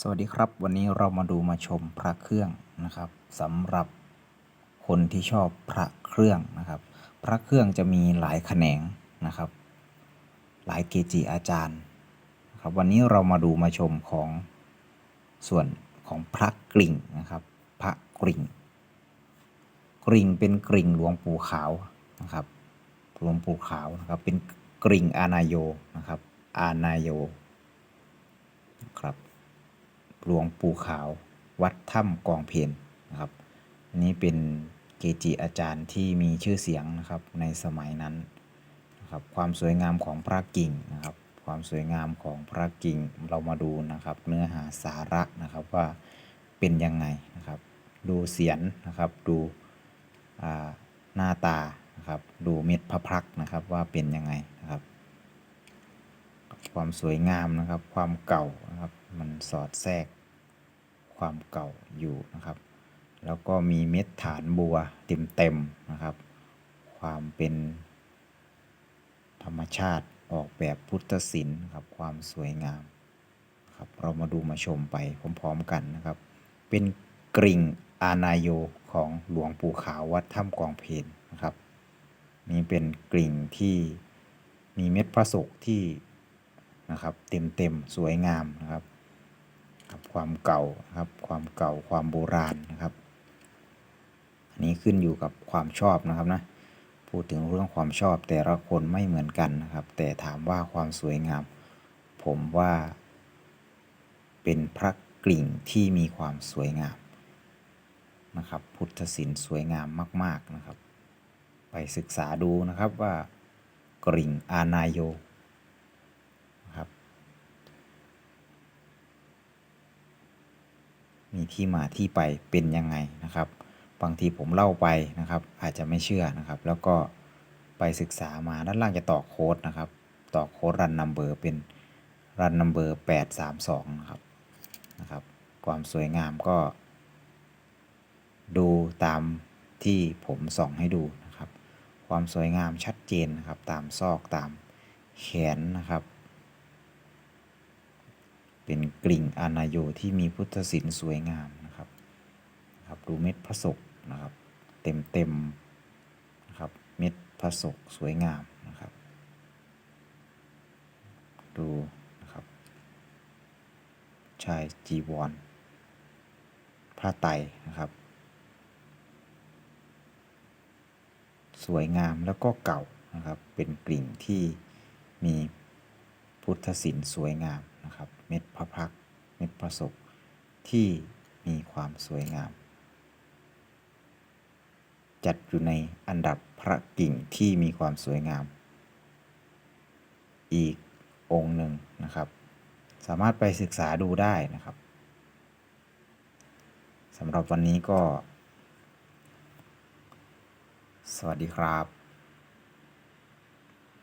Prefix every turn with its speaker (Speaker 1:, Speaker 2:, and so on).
Speaker 1: สวัสดีครับ วันนี้เรามาดูมาชมพระเครื่องนะครับสำหรับคนที่ชอบพระเครื่องนะครับ พระเครื่องจะมีหลายแขนงนะครับ หลายเกจิอาจารย์นะครับวันนี้เรามาดูมาชมของส่วนของพระกริ่งนะครับ พระกริ่ง กริ่งเป็นกริ่งหลวงปู่ขาวนะครับหลวงปู่ขาวนะครับเป็นกริ่งอานาโยนะครับอานาโย หลวงปู่ขาววัดถ้ำกองเพนนะครับอันนี้เป็นเกจิอาจารย์ที่มีชื่อเสียงนะครับในสมัยนั้นนะครับความสวยงามของพระกิ่งนะครับความสวยงามของพระกิ่งเรามาดูนะครับ เนื้อหาสาระนะครับว่าเป็นยังไงนะครับ ดูเสียนนะครับดูหน้าตานะครับดูเม็ดพระพักนะครับว่าเป็นยังไง ความสวยงามนะครับ ความเก่านะครับ มันสอดแทรกความเก่าอยู่นะครับ แล้วก็มีเม็ดฐานบัวเต็มๆนะครับ ความเป็นธรรมชาติออกแบบพุทธศิลป์ครับ ความสวยงามครับ เรามาดูมาชมไปพร้อมๆกันนะครับ เป็นกริ่งอานาโยของหลวงปู่ขาววัดถ้ำกองเพนนะครับ นี่เป็นกริ่งที่มีเม็ดพระศกที่ นะครับเต็มเต็มๆสวยงามนะครับครับ ความเก่าครับความเก่าความโบราณนะครับ อันนี้ขึ้นอยู่กับความชอบนะครับนะพูดถึงเรื่องความชอบแต่ละคนไม่เหมือนกันนะครับ แต่ถามว่าความสวยงาม ผมว่า เป็นพระกริ่งที่มีความสวยงามนะครับ พุทธศิลป์สวยงามมาก ๆนะครับ ไปศึกษาดูนะครับว่ากริ่งอานาโยนะครับ มีที่มาที่ไปเป็นยังไงนะครับ บางทีผมเล่าไปนะครับ อาจจะไม่เชื่อนะครับ แล้วก็ไปศึกษามาด้านล่างจะต่อโค้ดนะครับ ต่อโค้ดรันนัมเบอร์เป็นรันนัมเบอร์832นะครับนะครับ ความสวยงามก็ ดูตามที่ผมส่องให้ดูนะครับ ความสวยงามชัดเจนนะครับ ตามซอกตามแขนนะครับ เป็นกลิ่งอานาโยที่มีพุทธศิลป์สวยงามนะครับนะครับดูเม็ดพระศกนะครับ เต็มเต็มนะครับเม็ดพระศกสวยงามนะครับ ดูนะครับชายจีวรผ้าไตนะครับ สวยงามแล้วก็เก่านะครับเป็นกลิ่งที่มีพุทธศิลป์สวยงามนะครับ ม็ดพระพัก เม็ดพระศกที่มีความสวยงาม จัดอยู่ในอันดับพระกิ่งที่มีความสวยงาม อีกองค์หนึ่งนะครับ สามารถไปศึกษาดูได้นะครับสำหรับวันนี้ก็ สวัสดีครับ